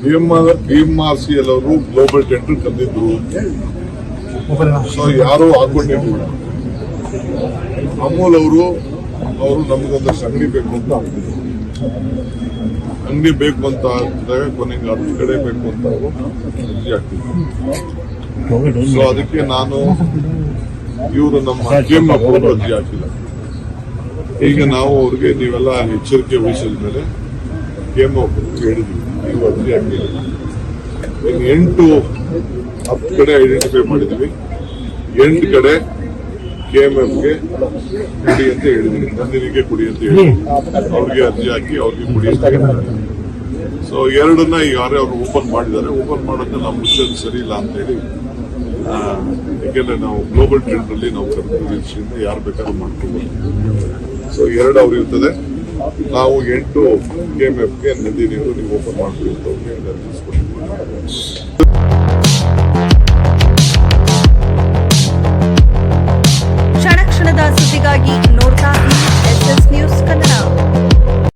B M R C L ಅವರು global tender ಕರೆದಿದ್ರು so ಯಾರು ಹಾಕೊಂಡಿರ್ಲಿಲ್ಲ ಅಮೂಲ್ ಅವರು ಅವರು ನಮಗೊಂದಷ್ಟು ಅಂಗಡಿ ಬೇಕು ಅಂತ ಅಂಗಡಿ ಬೇಕು ಅಂತ ಹಾಕಿದಾಗ ಕೊನೆಗೆ ಅದ್ರ ಕಡೆ ಬೇಕು ಅಂತ ಹಾಕ್ತಿದ್ರು ಸೊ ಅದಕ್ಕೆ ನಾನು ಇವರು ನಮ್ಮ ಗೇಮ್ ಅವರು ಅರ್ಜಿ ಹಾಕಿಲ್ಲ. ಈಗ ನಾವು ಅವ್ರಿಗೆ ನೀವೆಲ್ಲ ಎಚ್ಚರಿಕೆ ವಹಿಸಿದ ಮೇಲೆ ಗೇಮ್ ಹೇಳಿದ್ವಿ ನೀವು ಅರ್ಜಿ ಹಾಕಿಲ್ಲ ಎಂಟು ಹತ್ತು ಕಡೆ ಐಡೆಂಟಿಫೈ ಮಾಡಿದ್ವಿ ಎಂಟು ಕಡೆ ಕೆ ಎಂ ಎಫ್ಗೆ ಕುಡಿ ಅಂತ ಹೇಳಿದ್ವಿ ನಂದಿನಿಗೆ ಕುಡಿ ಅಂತ ಹೇಳಿ ಅವ್ರಿಗೆ ಅರ್ಜಿ ಹಾಕಿ ಅವ್ರಿಗೆ ಕುಡಿ ಅಂತ ಸೊ ಎರಡನ್ನ ಯಾರೇ ಅವರು ಓಪನ್ ಮಾಡಿದ್ದಾರೆ. ಓಪನ್ ಮಾಡೋದನ್ನ ನಾವು ಮುಚ್ಚೋದು ಸರಿ ಇಲ್ಲ ಅಂತ ಹೇಳಿ ಯಾಕೆಂದ್ರೆ ನಾವು ಗ್ಲೋಬಲ್ ಟ್ರೆಂಡ್ ಅಲ್ಲಿ ನಾವು ಕರ್ಕೊಂಡು ಯಾರು ಬೇಕಾದ್ರೂ ಮಾಡ್ಕೊಬೋದು. ಸೊ ಎರಡು ಅವ್ರು ಇರ್ತದೆ. ನಾವು ಎಂಟು ಕೆ ಎಂ ಎಫ್ಗೆ ನೀರು ನೀವು ಓಪನ್ ಮಾಡ್ತೀವಿ ಅಂತ ತಿಳಿಸ್ಕೊಟ್ಟಿದ್ದೀವಿ ಕ್ಷಣ ಕ್ಷಣದ ಸುದ್ದಿಗಾಗಿ ನೋಡ್ತಾ